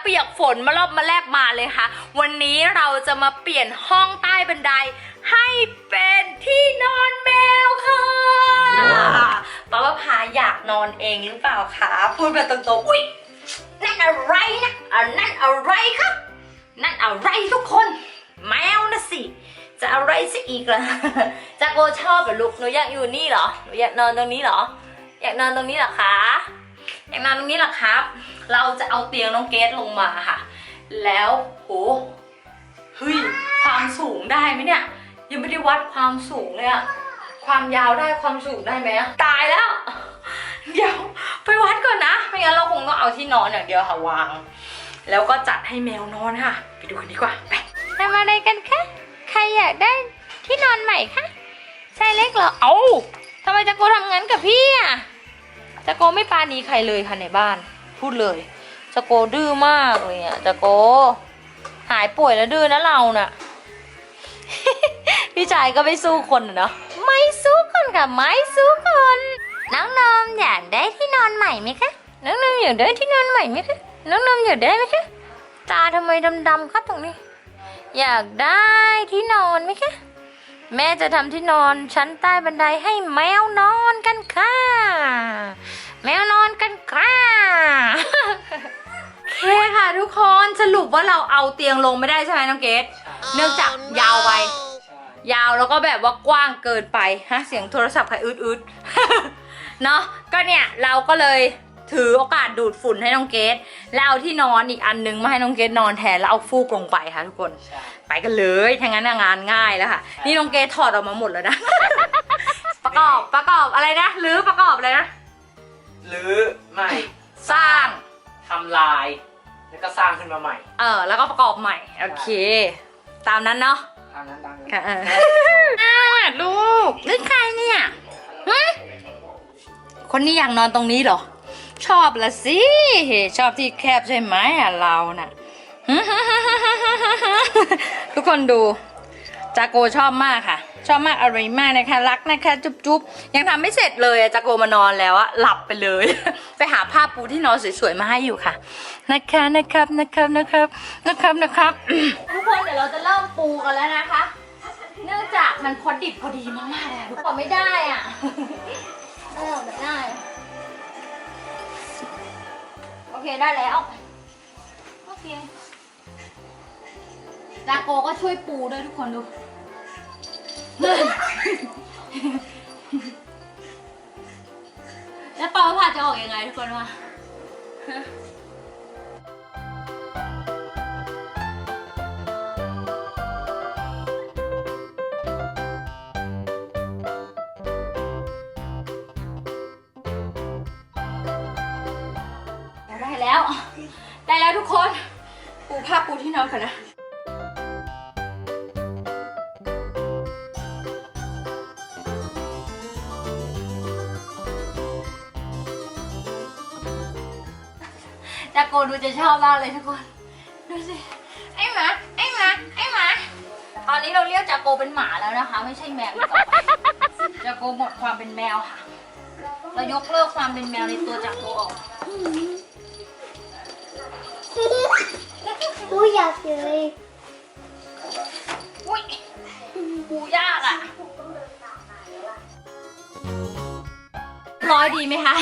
เปียกฝนมารอบมาแลกมาเลยค่ะ วันนี้เราจะมาเปลี่ยนห้องใต้บันได ให้เป็นที่นอนแมวค่ะป้าว่าพาอยากนอนเองหรือเปล่าคะพูดมาตรงๆอุ้ยนั่นอะไรนะอันนั่นอะไรคะนั่นอะไรทุกคน แมวนะสิจะอะไรซะอีกล่ะจากโกชอบเหรอลูกหนูอยากอยู่นี่เหรอหนูอยากนอนตรงนี้เหรอ อยากนอนตรงนี้เหรอคะ อยากนอนตรงนี้เหรอครับ เราจะเอาเตียงน้องเกดลงมาค่ะ แล้วโหเฮ้ยความสูงได้ไหมเนี่ย ยังไม่ได้วัดความสูงเลยอะความยาวได้ความสูงได้ไหมอะตายแล้ว เดี๋ยวไปวัดก่อนนะไม่งั้นเราคงต้องเอาที่นอนอย่างเดียวค่ะวาง แล้วก็จัดให้แมวนอนค่ะ ไปดูกันดีกว่าไปทำอะไรกันคะใครอยากได้ที่นอนใหม่คะใช่เล็กเหรอ เอ้าทำไมจะโกทำงั้นกับพี่อะ จะโกไม่ปราณีใครเลยค่ะในบ้าน พูดเลยจะโกดื้อมากเลยอะจะโก หายป่วยแล้วดื้อนะเราน่ะ พี่ชายก็ไม่สู้คนเนาะไม่สู้คนค่ะไม่สู้คน น้องนมอยากได้ที่นอนใหม่ไหมคะน้องนมอยากได้ที่นอนใหม่ไหมคะน้องนมอยากได้ไหมคะตาทำไมดำๆคะตรงนี้ อยากได้ที่นอนไหมคะ แม่จะทำที่นอนชั้นใต้บันไดให้แมวนอนกันค่ะ แมวนอนกันค่ะโอเคค่ะทุกคนสรุปว่าเราเอาเตียงลงไม่ได้ใช่ไหมน้องเกดเนื่องจากยาวไป ยาวแล้วก็แบบว่ากว้างเกินไปฮะเสียงโทรศัพท์ใครอืดอืดๆเนาะก็เนี่ยเราก็เลย ถือโอกาสดูดฝุ่นให้น้องเกดแล้วเอาที่นอนอีกอันนึงมาให้น้องเกดนอนแทนแล้วเอาฟูกลงไปค่ะทุกคนไปกันเลยถ้างั้นน่ะงานง่ายแล้วค่ะ นี่น้องเกดถอดออกมาหมดแล้วนะ ประกอบประกอบอะไรนะหรือประกอบอะไรนะหรือไม่สร้างทำลาย แล้วก็สร้างขึ้นมาใหม่ เออ แล้วก็ประกอบใหม่โอเค ตามนั้นเนาะตามนั้นตามนั้นค่ะอ่าลูกนี่ใครเนี่ยฮะคนนี้อยากนอนตรงนี้เหรอ ชอบละสิ ชอบที่แคบใช่ไหมอะเราน่ะ ทุกคนดู จาโกชอบมากค่ะ ชอบมากอะไรมากนะคะ รักนะคะ จุ๊บจุ๊บยังทำไม่เสร็จเลยจาโกมานอนแล้วอะหลับไปเลย ไปหาผ้าปูที่นอนสวยๆมาให้อยู่ค่ะ นะคะนะครับนะครับนะครับนะครับนะครับ ทุกคนเดี๋ยวเราจะเริ่มปูกันแล้วนะคะ เนื่องจากมันพอดิบพอดีมากๆเลยทุกคนไม่ได้อะเออไม่ได้ ได้แล้ว โอเคลาโกก็ช่วยปูด้วยทุกคนดู แล้วปอผ่าจะออกยังไงทุกคนวะ แล้ว ได้แล้วทุกคน ปูผ้าปูที่นอนกันนะจากโกดูจะชอบมากเลยทุกคน ดูสิ ไอ้หมา ไอ้หมา ไอ้หมา ตอนนี้เราเรียกจากโกเป็นหมาแล้วนะคะ ไม่ใช่แมวจากโกหมดความเป็นแมวค่ะ เรายกเลิกความเป็นแมวในตัวจากโกออก กูอยากเลยอุ้ยปูยากอะร้อยดีไหมคะ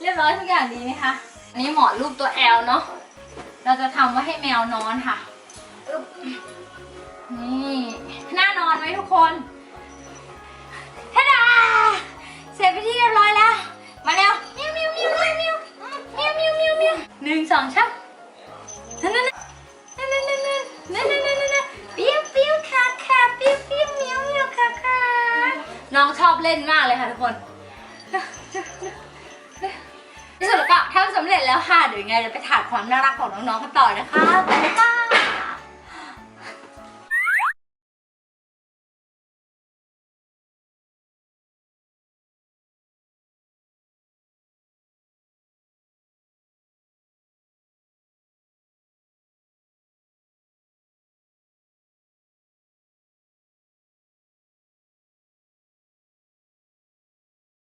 เรียบร้อยทุกอย่างดีไหมคะ อันนี้หมอนรูปตัวแอลเนาะ เราจะทำไว้ให้แมวนอนค่ะ นี่น่านอนไหมทุกคน เล่นมากเลยค่ะทุกคนที่สุดแล้วก็ทำสำเร็จแล้วค่ะเดี๋ยวยังไงจะไปถ่ายความน่ารักของน้องๆกันต่อนะคะไปเลยค่ะ